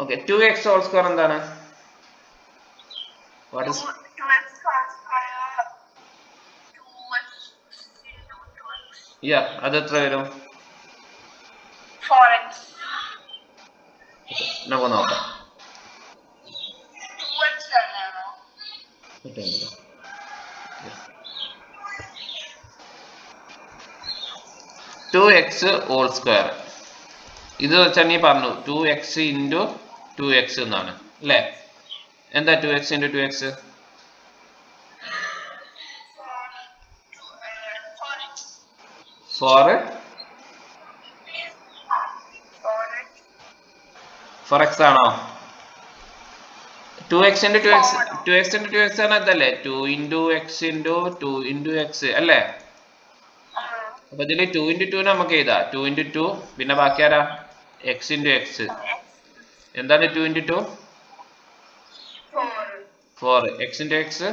Okay two X whole square എന്താണ്? What is 2x square 2x into 2x യാ അത് എത്ര വരും? 4x നമുക്ക് നോക്കാം. 2x തന്നെയാണോ ടു എക്സ് ഹോൾ സ്ക്വയർ ഇത് വെച്ചാൽ നീ പറഞ്ഞു two X into two X എന്നാണ് അല്ലേ? എന്താ two X into two X 4 four 4x four X ആണോ? Two X into two X two X into two X ആണ് ഇതല്ലേ two into X into two into X അല്ലേ? അപ്പൊ ഇതിൽ to into to നമുക്ക് എഴുതാം. ടു ഇന്റു ടു പിന്നെ ബാക്കി ആരാ? എക്സ് ഇന്റു എക്സ് എന്താണ് two into two 4 four X into X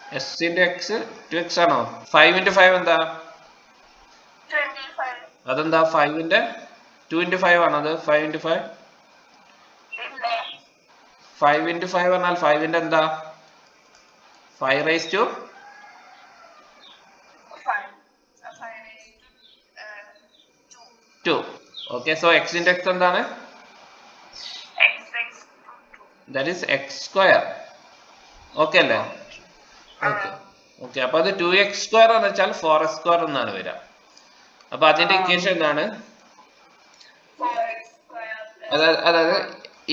yes into X two X ആണോ? ഫൈവ് ഇന്റു ഫൈവ് എന്താ? 25 അതെന്താ? ഫൈവിന്റെ ടു ഇന്റു ഫൈവ് ആണോ അത്? Five into five five into five പറഞ്ഞാൽ ഫൈവിന്റെ എന്താ? Five raise to okay so X index X എന്താണ്? X raised to 2 that is X square okay അല്ലേ? ഓക്കെ ഓക്കെ അപ്പൊ അത് ടു എക്സ് സ്ക്വയർ എന്ന് വെച്ചാൽ ഫോർ എക്സ് സ്ക്വയർ എന്നാണ് വരിക. അപ്പൊ അതിന്റെ ഇക്വേഷൻ എന്താണ്? 4x square plus അതായത് അതായത്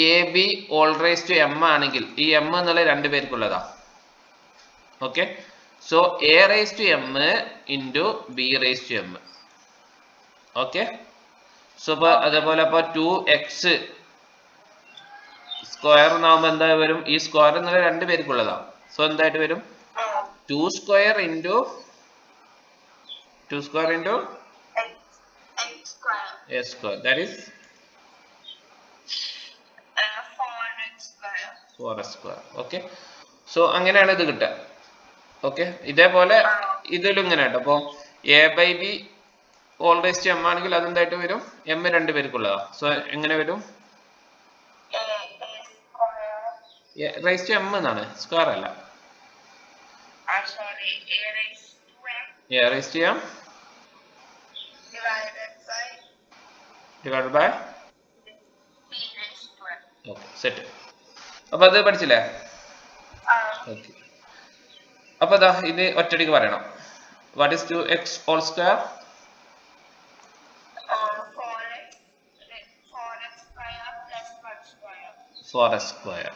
A B whole raise to M ആണെങ്കിൽ ഈ എം എന്നുള്ള രണ്ടു പേർക്കുള്ളതാ. Okay so A raise to M into B raise to M okay so ഇപ്പൊ അതേപോലെ അപ്പൊ ടു എക്സ് സ്ക്വയർ എന്നാകുമ്പോ എന്താ വരും? ഈ സ്ക്വയർ എന്നുള്ള രണ്ട് പേർക്കുള്ളതാ സോ എന്തായിട്ട് വരും? Two square into two square into x x square. A square that is four 4x square. Four square okay so അങ്ങനെയാണ് ഇത് കിട്ടുക. ഓക്കെ ഇതേപോലെ ഇതിലും ഇങ്ങനെ കേട്ടോ അപ്പോൾ A by B always to M ആണെങ്കിൽ അതെന്തായിട്ട് വരും? എം രണ്ട് പേർക്കുള്ളതാ. സോ എങ്ങനെ വരും? റൈസ് ടു എം എന്നാണ്. സ്ക്വയർ അല്ല. A raise to M divide by okay set അപ്പോൾ അത് പഠിച്ചില്ലേ? ഓക്കെ അപ്പോൾ അതാ ഇത് ഒറ്റടിക്ക് പറയണം. What is two X whole square Flora Square.